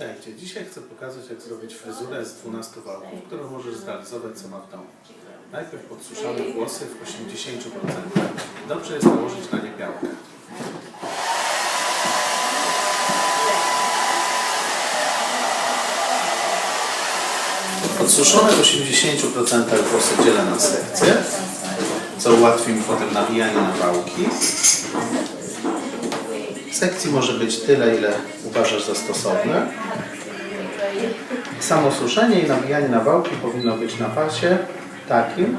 Witajcie. Dzisiaj chcę pokazać, jak zrobić fryzurę z 12 wałków, którą możesz zrealizować sama w domu. Najpierw podsuszamy włosy w 80%. Dobrze jest nałożyć na nie piankę. Podsuszone w 80% włosy dzielę na sekcje, co ułatwi mi potem nawijanie na wałki. Sekcji może być tyle, ile uważasz za stosowne. Samo suszenie i nawijanie na wałki powinno być na pasie takim,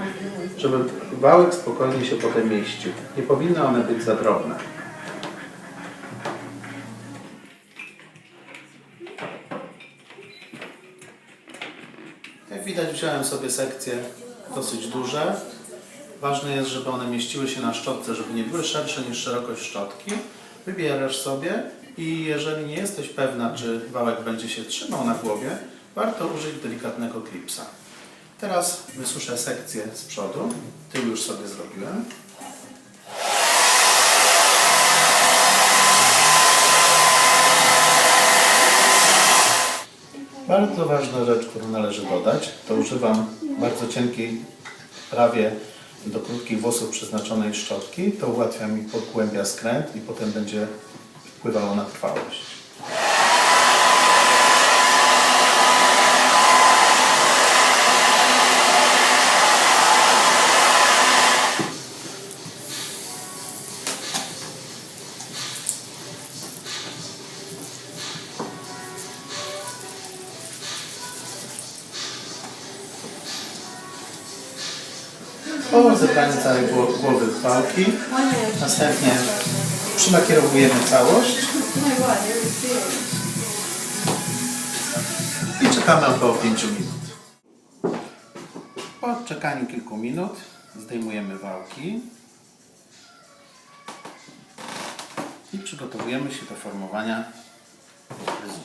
żeby wałek spokojnie się potem mieścił. Nie powinny one być za drobne. Jak widać wziąłem sobie sekcje dosyć duże. Ważne jest, żeby one mieściły się na szczotce, żeby nie były szersze niż szerokość szczotki. Wybierasz sobie i jeżeli nie jesteś pewna, czy wałek będzie się trzymał na głowie, warto użyć delikatnego klipsa. Teraz wysuszę sekcję z przodu. Tył już sobie zrobiłem. Bardzo ważna rzecz, którą należy dodać, to używam bardzo cienkiej, prawie do krótkich włosów przeznaczonej szczotki. To ułatwia mi pogłębia skręt i potem będzie wpływało na trwałość. Po zebraniu całej gło- głowy wałki, następnie przylakierowujemy całość i czekamy około 5 minut. Po czekaniu kilku minut zdejmujemy wałki i przygotowujemy się do formowania fryzury.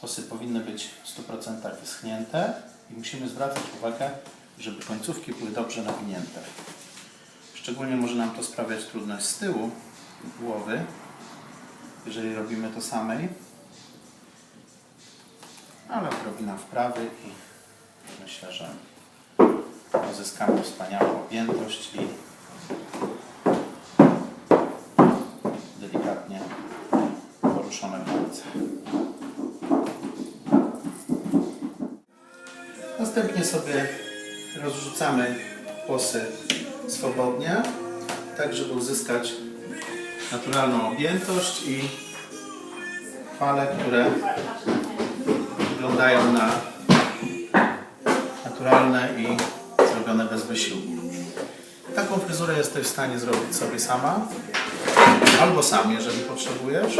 Włosy powinny być w 100% wyschnięte i musimy zwracać uwagę, żeby końcówki były dobrze nawinięte. Szczególnie może nam to sprawiać trudność z tyłu głowy, jeżeli robimy to samej, ale odrobina wprawy i myślę, że uzyskamy wspaniałą objętość i Następnie sobie rozrzucamy włosy swobodnie, tak żeby uzyskać naturalną objętość i fale, które wyglądają na naturalne i zrobione bez wysiłku. Taką fryzurę jesteś w stanie zrobić sobie sama, albo sam, jeżeli potrzebujesz.